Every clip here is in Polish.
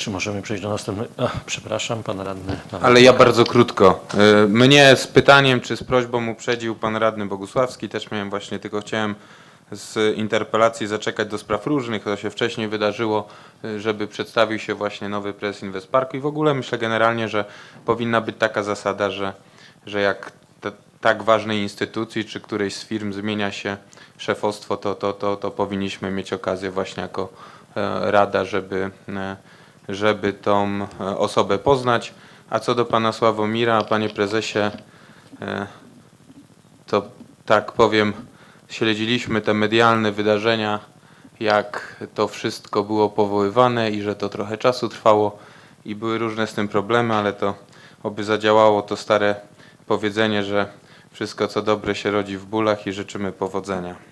Czy możemy przejść do następnego? Ach, przepraszam, pan radny. Pan Ale ja bardzo krótko. Y, Mnie z pytaniem czy z prośbą uprzedził pan radny Bogusławski. Też miałem właśnie, tylko chciałem z interpelacji zaczekać do spraw różnych, to się wcześniej wydarzyło, y, żeby przedstawił się właśnie nowy prezes Inwestparku i w ogóle myślę generalnie, że powinna być taka zasada, że, że jak t- tak ważnej instytucji czy którejś z firm zmienia się szefostwo, to, to, to, to powinniśmy mieć okazję właśnie jako e, rada, żeby, e, żeby tą e, osobę poznać. A co do pana Sławomira, panie prezesie, e, to tak powiem, śledziliśmy te medialne wydarzenia, jak to wszystko było powoływane i że to trochę czasu trwało i były różne z tym problemy, ale to oby zadziałało to stare powiedzenie, że wszystko co dobre się rodzi w bólach i życzymy powodzenia.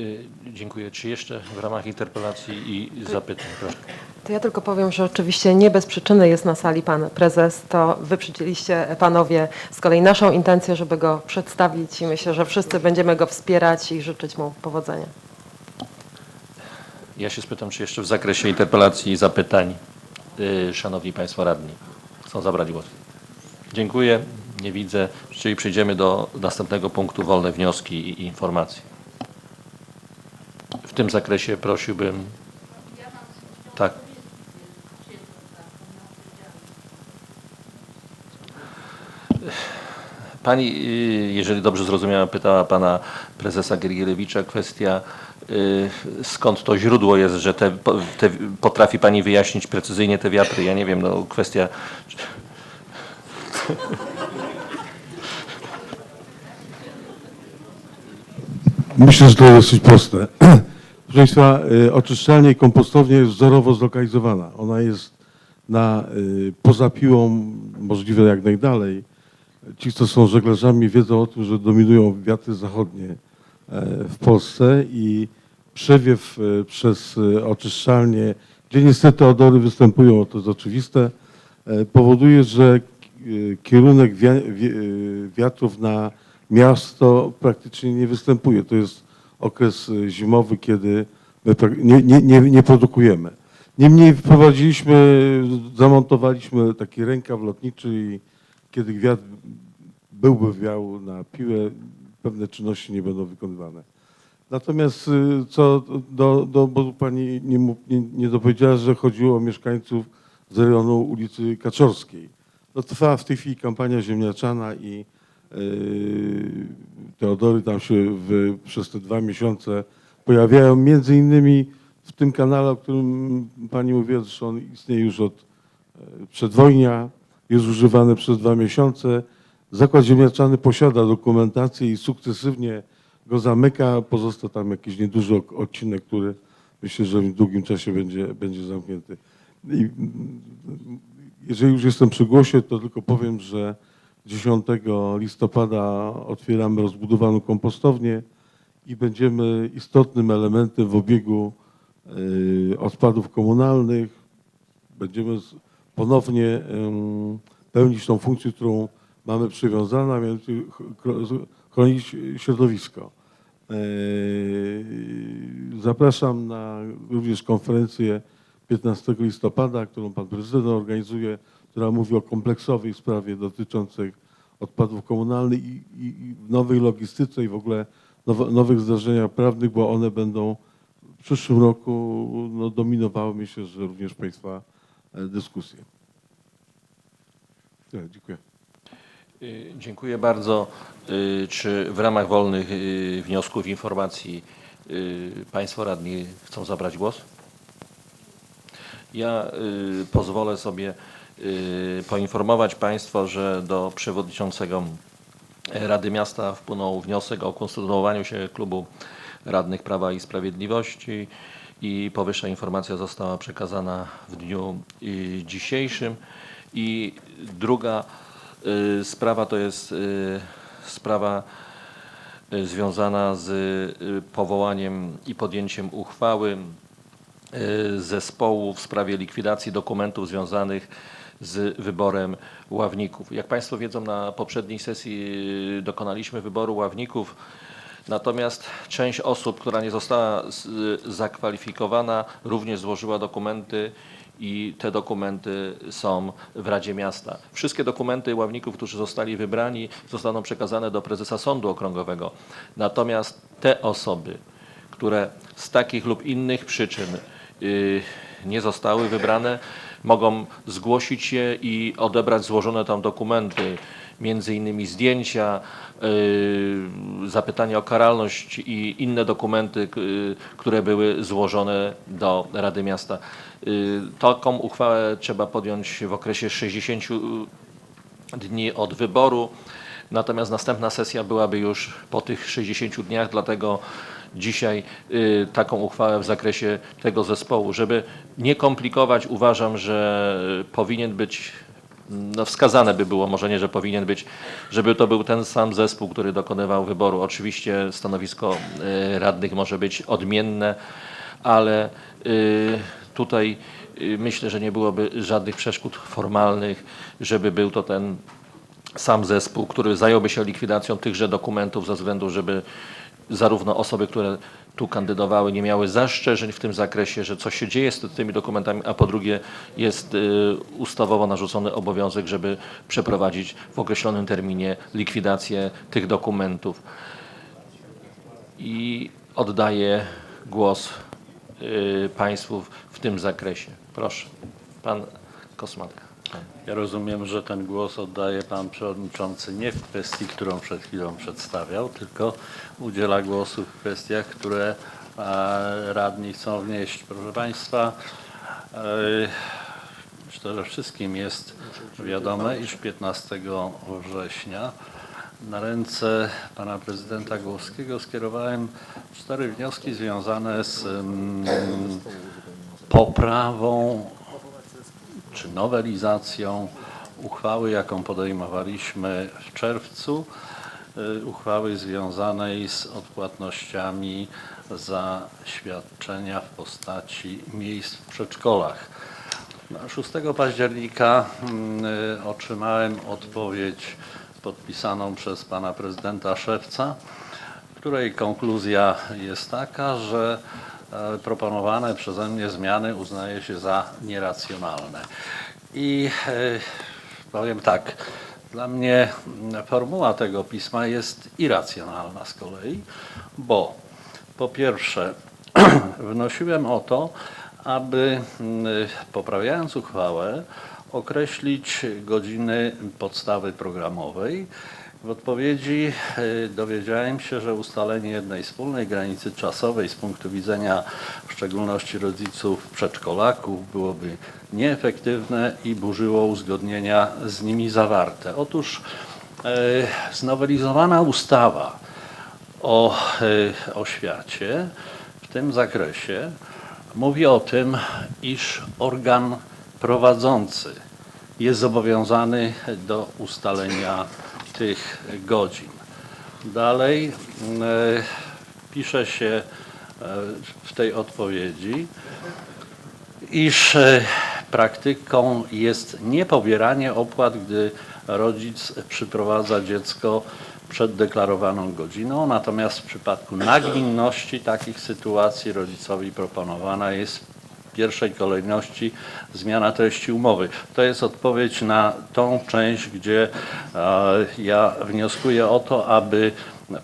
Y, Dziękuję. Czy jeszcze w ramach interpelacji i zapytań? Proszę. To ja tylko powiem, że oczywiście nie bez przyczyny jest na sali pan prezes. To wy przyjęliście panowie z kolei naszą intencję, żeby go przedstawić i myślę, że wszyscy będziemy go wspierać i życzyć mu powodzenia. Ja się spytam, czy jeszcze w zakresie interpelacji i zapytań y, szanowni państwo radni chcą zabrać głos. Dziękuję. Nie widzę. Czyli przejdziemy do następnego punktu wolne wnioski i informacje. Tym zakresie prosiłbym. Tak. Pani, y, jeżeli dobrze zrozumiałem, pytała pana prezesa Gergielewicza kwestia, y, skąd to źródło jest, że te, te, potrafi pani wyjaśnić precyzyjnie te wiatry. Ja nie wiem, no kwestia. Myślę, że to jest dosyć proste. Proszę Państwa, y, oczyszczalnia i kompostownia jest wzorowo zlokalizowana. Ona jest na, y, poza piłą, możliwe jak najdalej. Ci, co są żeglarzami, wiedzą o tym, że dominują wiatry zachodnie e, w Polsce i przewiew e, przez e, oczyszczalnie, gdzie niestety odory występują, to jest oczywiste, powoduje, że kierunek wia- wi- wiatrów na miasto praktycznie nie występuje. To jest okres e, zimowy, kiedy my nie, nie, nie, nie produkujemy. Niemniej wprowadziliśmy, zamontowaliśmy taki rękaw lotniczy i kiedy wiatr byłby wiał na piłę, pewne czynności nie będą wykonywane. Natomiast y, co do, do bo pani nie, nie, nie dopowiedziała, że chodziło o mieszkańców z rejonu ulicy Kaczorskiej. No, trwa w tej chwili kampania ziemniaczana i Teodory tam się w, przez te dwa miesiące pojawiają. Między innymi w tym kanale, o którym pani mówiła, zresztą on istnieje już od e, przedwojnia, jest używany przez dwa miesiące. Zakład ziemniaczany posiada dokumentację i sukcesywnie go zamyka. Pozostał tam jakiś nieduży odcinek, który myślę, że w długim czasie będzie, będzie zamknięty. I, mm, jeżeli już jestem przy głosie, to tylko powiem, że 10 listopada otwieramy rozbudowaną kompostownię i będziemy istotnym elementem w obiegu y, odpadów komunalnych. Będziemy ponownie pełnić tą funkcję, którą mamy przywiązaną, a chronić środowisko. Yy, Zapraszam na również konferencję 15 listopada, którą pan prezydent organizuje, która mówi o kompleksowej sprawie dotyczącej odpadów komunalnych i, i, i nowej logistyce i w ogóle nowych zdarzeniach prawnych, bo one będą w przyszłym roku no, dominowały, myślę, że również Państwa e, dyskusje. Tyle, dziękuję. Y, Dziękuję bardzo. Y, Czy w ramach wolnych y, wniosków, informacji Państwo radni chcą zabrać głos? Ja pozwolę sobie poinformować Państwa, że do przewodniczącego Rady Miasta wpłynął wniosek o konstytuowaniu się klubu radnych Prawa i Sprawiedliwości i powyższa informacja została przekazana w dniu y, dzisiejszym. I druga y, sprawa to jest y, sprawa y, związana z y, powołaniem i podjęciem uchwały y, zespołu w sprawie likwidacji dokumentów związanych z wyborem ławników. Jak Państwo wiedzą, na poprzedniej sesji dokonaliśmy wyboru ławników Natomiast część osób, która nie została zakwalifikowana, również złożyła dokumenty i te dokumenty są w Radzie Miasta. Wszystkie dokumenty ławników, którzy zostali wybrani, zostaną przekazane do prezesa Sądu Okręgowego. Natomiast te osoby, które z takich lub innych przyczyn y, nie zostały wybrane, mogą zgłosić je i odebrać złożone tam dokumenty, między innymi zdjęcia, y, zapytanie o karalność i inne dokumenty, y, które były złożone do Rady Miasta. Y, Taką uchwałę trzeba podjąć w okresie 60 dni od wyboru. Natomiast następna sesja byłaby już po tych 60 dniach, dlatego dzisiaj y, taką uchwałę w zakresie tego zespołu. Żeby nie komplikować, uważam, że powinien być, no wskazane by było, może nie, że powinien być, żeby to był ten sam zespół, który dokonywał wyboru. Oczywiście stanowisko y, radnych może być odmienne, ale y, tutaj myślę, że nie byłoby żadnych przeszkód formalnych, żeby był to ten sam zespół, który zająłby się likwidacją tychże dokumentów ze względu, żeby zarówno osoby, które tu kandydowały, nie miały zastrzeżeń w tym zakresie, że coś się dzieje z tymi dokumentami, a po drugie jest y, ustawowo narzucony obowiązek, żeby przeprowadzić w określonym terminie likwidację tych dokumentów. I oddaję głos y, Państwu w- tym zakresie. Proszę, Pan Kosmatka. Ja rozumiem, że ten głos oddaje pan przewodniczący nie w kwestii, którą przed chwilą przedstawiał, tylko udziela głosu w kwestiach, które e, radni chcą wnieść. Proszę państwa, e, myślę, że wszystkim jest wiadome, iż 15 września na ręce pana prezydenta Głowskiego skierowałem cztery wnioski związane z mm, poprawą czy nowelizacją uchwały, jaką podejmowaliśmy w czerwcu, y, uchwały związanej z odpłatnościami za świadczenia w postaci miejsc w przedszkolach. No, 6 października mm, y, otrzymałem odpowiedź podpisaną przez pana prezydenta Szewca, której konkluzja jest taka, że proponowane przeze mnie zmiany uznaje się za nieracjonalne. I e, powiem tak, dla mnie formuła tego pisma jest irracjonalna z kolei, bo po pierwsze wnosiłem o to, aby poprawiając uchwałę określić godziny podstawy programowej. W odpowiedzi y, dowiedziałem się, że ustalenie jednej wspólnej granicy czasowej z punktu widzenia w szczególności rodziców przedszkolaków byłoby nieefektywne i burzyło uzgodnienia z nimi zawarte. Otóż y, znowelizowana ustawa o y, oświacie w tym zakresie mówi o tym, iż organ prowadzący jest zobowiązany do ustalenia tych godzin. Dalej e, pisze się e, w tej odpowiedzi, iż e, praktyką jest niepobieranie opłat, gdy rodzic przyprowadza dziecko przed deklarowaną godziną, natomiast w przypadku nagminności takich sytuacji rodzicowi proponowana jest pierwszej kolejności zmiana treści umowy. To jest odpowiedź na tą część, gdzie e, ja wnioskuję o to, aby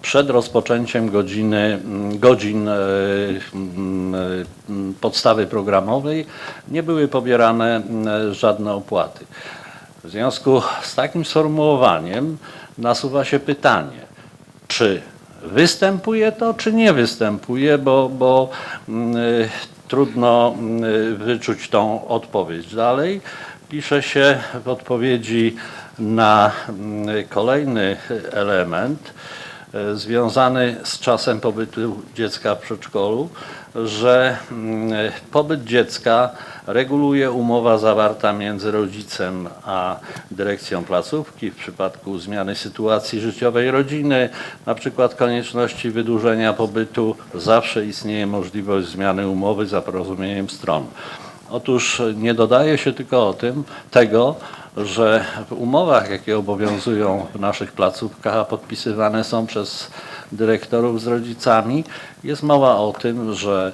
przed rozpoczęciem godziny, mm, godzin e, mm, e, podstawy programowej nie były pobierane mm, żadne opłaty. W związku z takim sformułowaniem nasuwa się pytanie, czy występuje to, czy nie występuje, bo, bo trudno mm, wyczuć tą odpowiedź. Dalej pisze się w odpowiedzi na mm, kolejny element związany z czasem pobytu dziecka w przedszkolu, że mm, pobyt dziecka reguluje umowa zawarta między rodzicem a dyrekcją placówki w przypadku zmiany sytuacji życiowej rodziny, na przykład konieczności wydłużenia pobytu, zawsze istnieje możliwość zmiany umowy za porozumieniem stron. Otóż nie dodaje się tylko o tym, tego, że w umowach, jakie obowiązują w naszych placówkach, a podpisywane są przez dyrektorów z rodzicami, jest mowa o tym, że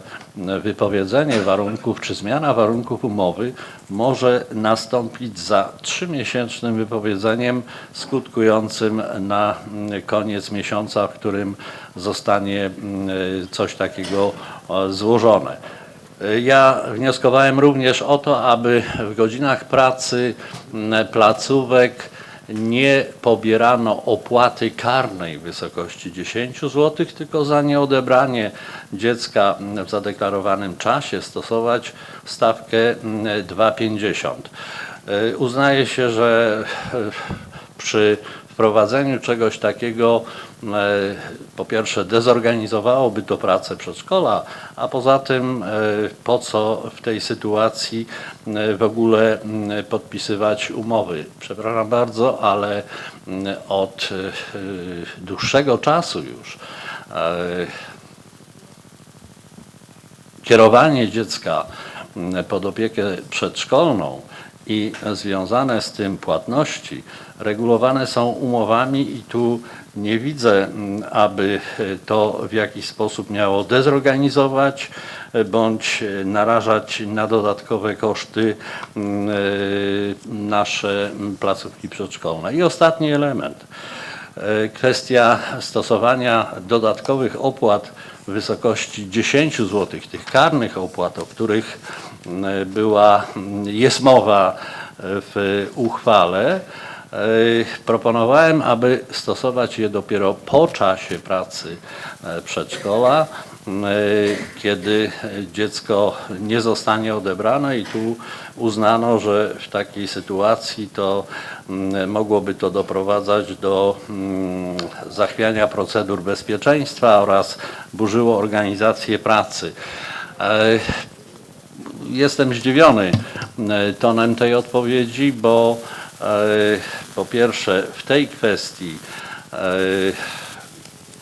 wypowiedzenie warunków czy zmiana warunków umowy może nastąpić za trzymiesięcznym wypowiedzeniem skutkującym na koniec miesiąca, w którym zostanie mm, coś takiego e, złożone. Ja wnioskowałem również o to, aby w godzinach pracy placówek nie pobierano opłaty karnej w wysokości 10 zł, tylko za nieodebranie dziecka w zadeklarowanym czasie stosować stawkę m, 2,50. Y, Uznaje się, że e, przy wprowadzeniu czegoś takiego e, po pierwsze dezorganizowałoby to pracę przedszkola, a poza tym e, po co w tej sytuacji e, w ogóle m, podpisywać umowy. Przepraszam bardzo, ale m, od dłuższego czasu już kierowanie dziecka mm, pod opiekę przedszkolną i związane z tym płatności regulowane są umowami i tu nie widzę, mm, aby to w jakiś sposób miało dezorganizować e, bądź e, narażać na dodatkowe koszty mm, e, nasze mm, placówki przedszkolne. I ostatni element. E, Kwestia stosowania dodatkowych opłat w wysokości 10 zł, tych karnych opłat, o których była, jest mowa w uchwale, e, proponowałem, aby stosować je dopiero po czasie pracy e, przedszkola, kiedy dziecko nie zostanie odebrane i tu uznano, że w takiej sytuacji to mm, mogłoby to doprowadzać do mm, zachwiania procedur bezpieczeństwa oraz burzyło organizację pracy. E, Jestem zdziwiony e, tonem tej odpowiedzi, bo e, po pierwsze w tej kwestii e,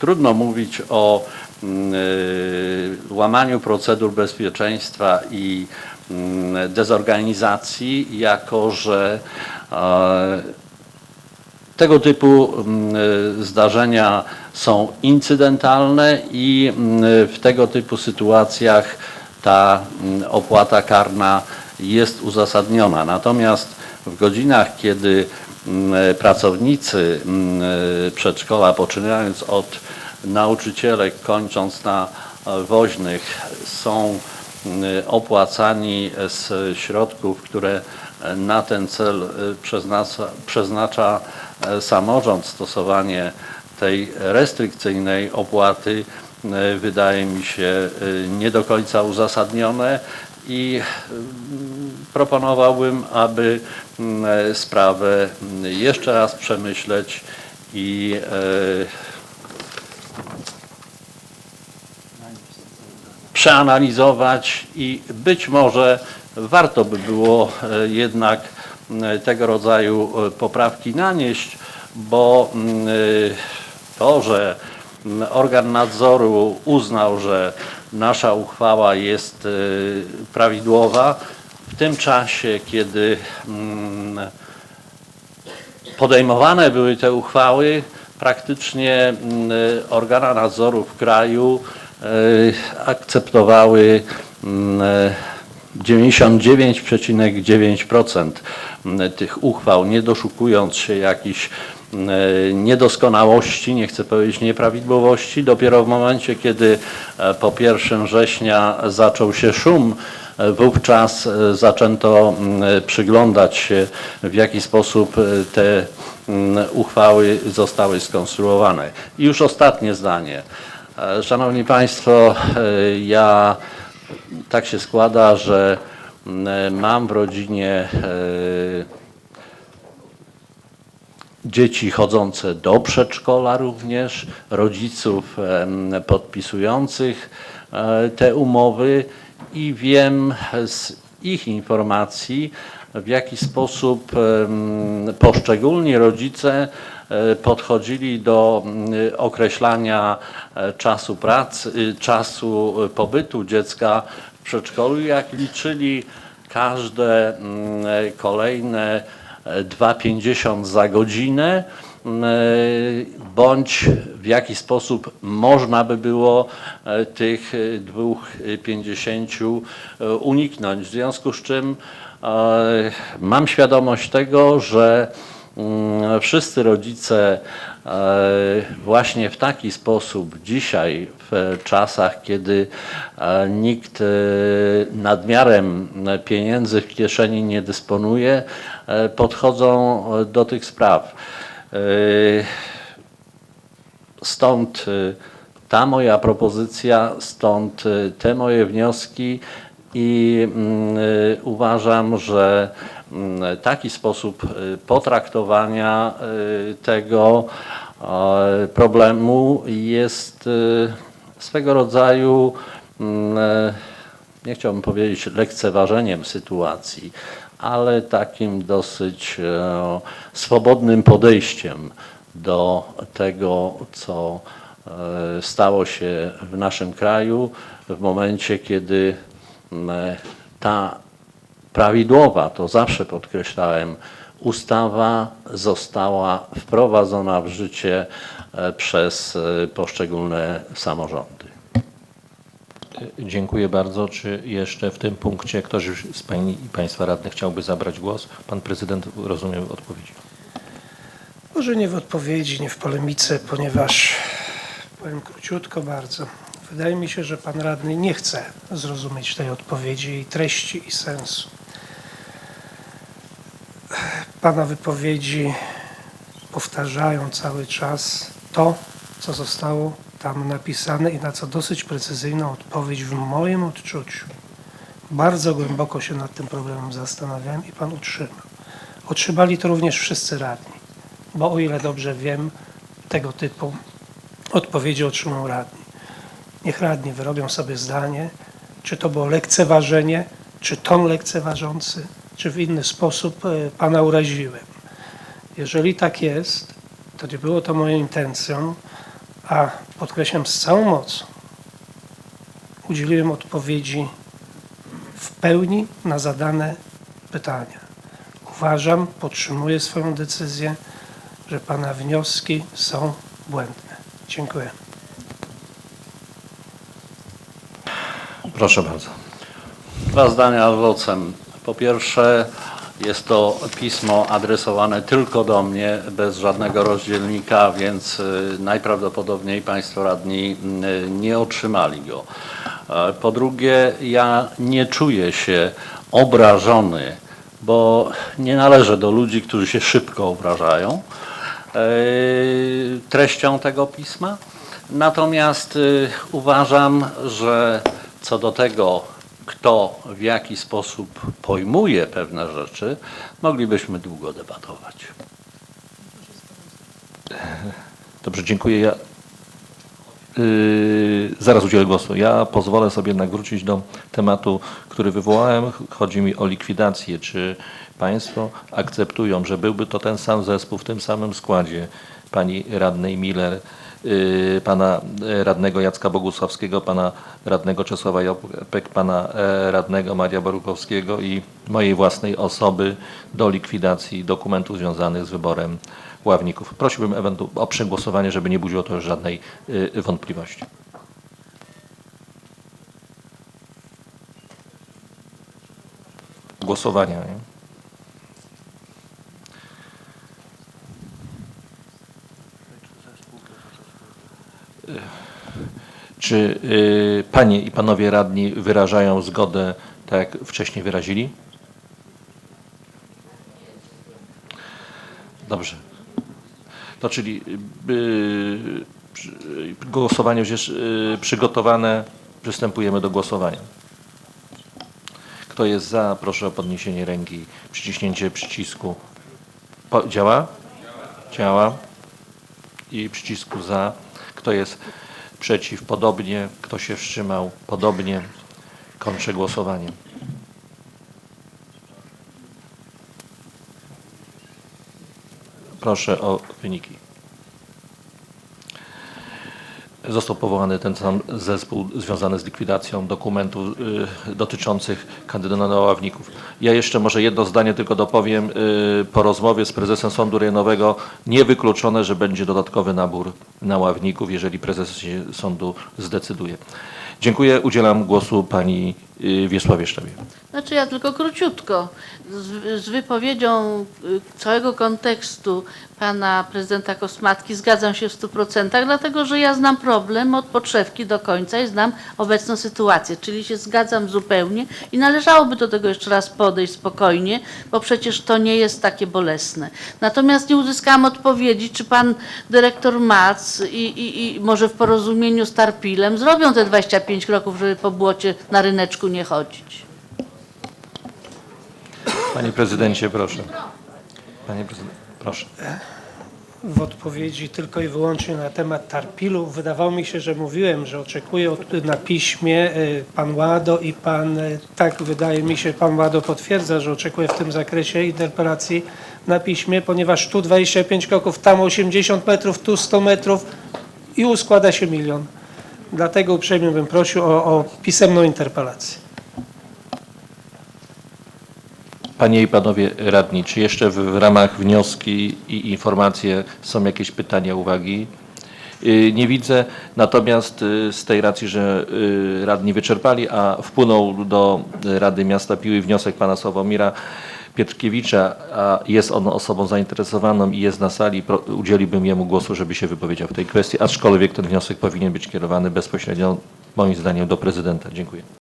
trudno mówić o mm, e, łamaniu procedur bezpieczeństwa i mm, dezorganizacji, jako że e, tego typu mm, zdarzenia są incydentalne i w tego typu sytuacjach ta opłata karna jest uzasadniona. Natomiast w godzinach, kiedy pracownicy przedszkola, poczynając od nauczycielek, kończąc na e, woźnych, są opłacani z środków, które na ten cel e, przeznacza, przeznacza e, samorząd, stosowanie tej restrykcyjnej opłaty e, wydaje mi się e, nie do końca uzasadnione i proponowałbym, aby sprawę jeszcze raz przemyśleć i przeanalizować i być może warto by było e, jednak m, tego rodzaju e, poprawki nanieść, bo m, e, to, że m, organ nadzoru uznał, że nasza uchwała jest e, prawidłowa, w tym czasie, kiedy mm, podejmowane były te uchwały, praktycznie mm, organa nadzoru w kraju e, akceptowały mm, 99,9% mm, tych uchwał, nie doszukując się jakichś mm, niedoskonałości, nie chcę powiedzieć nieprawidłowości. Dopiero w momencie, kiedy e, po 1 września zaczął się szum, e, wówczas e, zaczęto przyglądać się, w jaki sposób e, te uchwały zostały skonstruowane. I już ostatnie zdanie. E, Szanowni Państwo, e, ja tak się składa, że mam w rodzinie e, dzieci chodzące do przedszkola również, rodziców podpisujących te umowy i wiem z ich informacji, w jaki sposób poszczególni rodzice podchodzili do mm, określania e, czasu pracy, y, czasu y, pobytu dziecka w przedszkolu, jak liczyli każde mm, kolejne e, 2,50 za godzinę, m, e, bądź w jaki sposób można by było e, tych e, 2,50 e, uniknąć. W związku z czym e, mam świadomość tego, że mm, wszyscy rodzice e, właśnie w taki sposób dzisiaj w czasach, kiedy e, nikt e, nadmiarem pieniędzy w kieszeni nie dysponuje, podchodzą do tych spraw. Stąd ta moja propozycja, stąd te moje wnioski i mm, uważam, że mm, taki sposób y, potraktowania y, tego e, problemu jest y, swego rodzaju, mm, e, nie chciałbym powiedzieć lekceważeniem sytuacji, ale takim dosyć e, swobodnym podejściem do tego, co e, stało się w naszym kraju w momencie, kiedy m, ta prawidłowa, to zawsze podkreślałem, ustawa została wprowadzona w życie e, przez e, poszczególne samorządy. Dziękuję bardzo. Czy jeszcze w tym punkcie ktoś z Pań i Państwa radnych chciałby zabrać głos? Pan prezydent, rozumiem, odpowiedzi. Może nie w odpowiedzi, nie w polemice, ponieważ powiem króciutko bardzo. Wydaje mi się, że pan radny nie chce zrozumieć tej odpowiedzi, jej treści i sensu. Pana wypowiedzi powtarzają cały czas to, co zostało tam napisane i na co dosyć precyzyjną odpowiedź w moim odczuciu. Bardzo głęboko się nad tym problemem zastanawiałem i pan utrzymał. Otrzymali to również wszyscy radni bo o ile dobrze wiem, tego typu odpowiedzi otrzymał radni. Niech radni wyrobią sobie zdanie, czy to było lekceważenie, czy ton lekceważący, czy w inny sposób e, Pana uraziłem. Jeżeli tak jest, to nie było to moją intencją, a podkreślam z całą mocą, udzieliłem odpowiedzi w pełni na zadane pytania. Uważam, podtrzymuję swoją decyzję, że Pana wnioski są błędne. Dziękuję. Proszę bardzo. Dwa zdania adwocem. Po pierwsze, jest to pismo adresowane tylko do mnie, bez żadnego rozdzielnika, więc y, najprawdopodobniej Państwo radni y, nie otrzymali go. E, Po drugie, ja nie czuję się obrażony, bo nie należę do ludzi, którzy się szybko obrażają e, treścią tego pisma. Natomiast y, uważam, że co do tego, kto w jaki sposób pojmuje pewne rzeczy, moglibyśmy długo debatować. Dobrze, dziękuję. Ja yy, zaraz udzielę głosu. Ja pozwolę sobie jednak wrócić do tematu, który wywołałem. Chodzi mi o likwidację. Czy Państwo akceptują, że byłby to ten sam zespół w tym samym składzie pani radnej Miller, pana e, radnego Jacka Bogusławskiego, pana radnego Czesława Jopek, pana e, radnego Maria Borukowskiego i mojej własnej osoby do likwidacji dokumentów związanych z wyborem ławników. Prosiłbym o przegłosowanie, żeby nie budziło to już żadnej y, wątpliwości. Głosowania. Nie? Czy y, panie i panowie radni wyrażają zgodę, tak jak wcześniej wyrazili? Dobrze. To czyli y, przy- głosowanie już jest y, przygotowane. Przystępujemy do głosowania. Kto jest za, proszę o podniesienie ręki, przyciśnięcie przycisku. Po, działa? Działa. I przycisku za. Kto jest przeciw? Podobnie. Kto się wstrzymał? Podobnie. Kończę głosowanie. Proszę o wyniki. Został powołany ten sam zespół związany z likwidacją dokumentów y, dotyczących kandydatów na ławników. Ja jeszcze może jedno zdanie tylko dopowiem. Y, po rozmowie z prezesem Sądu Rejonowego niewykluczone, że będzie dodatkowy nabór na ławników, jeżeli prezes sądu zdecyduje. Dziękuję. Udzielam głosu pani Wiesławie Szczebie. Znaczy ja tylko króciutko. Z, z wypowiedzią y, całego kontekstu pana prezydenta Kosmatki zgadzam się w 100%, dlatego że ja znam problem od podszewki do końca i znam obecną sytuację, czyli się zgadzam zupełnie i należałoby do tego jeszcze raz podejść spokojnie, bo przecież to nie jest takie bolesne. Natomiast nie uzyskałam odpowiedzi, czy pan dyrektor Mac i, i, i może w porozumieniu z Tarpilem zrobią te 25 kroków, żeby po błocie na ryneczku nie chodzić. Panie prezydencie, proszę. Panie prezydent, proszę. w odpowiedzi tylko i wyłącznie na temat Tarpilu. Wydawało mi się, że mówiłem, że oczekuję od, na piśmie y, pan Łado i pan, y, tak wydaje mi się, pan Łado potwierdza, że oczekuje w tym zakresie interpelacji na piśmie, ponieważ tu 25 kroków, tam 80 metrów, tu 100 metrów i uskłada się milion. Dlatego uprzejmie bym prosił o, o pisemną interpelację. Panie i panowie radni, czy jeszcze w, w ramach wnioski i informacje są jakieś pytania, uwagi? Y, Nie widzę, natomiast y, z tej racji, że y, radni wyczerpali, a wpłynął do Rady Miasta Piły wniosek pana Sławomira Pietrkiewicza, a jest on osobą zainteresowaną i jest na sali, udzieliłbym jemu głosu, żeby się wypowiedział w tej kwestii, aczkolwiek ten wniosek powinien być kierowany bezpośrednio, moim zdaniem, do prezydenta. Dziękuję.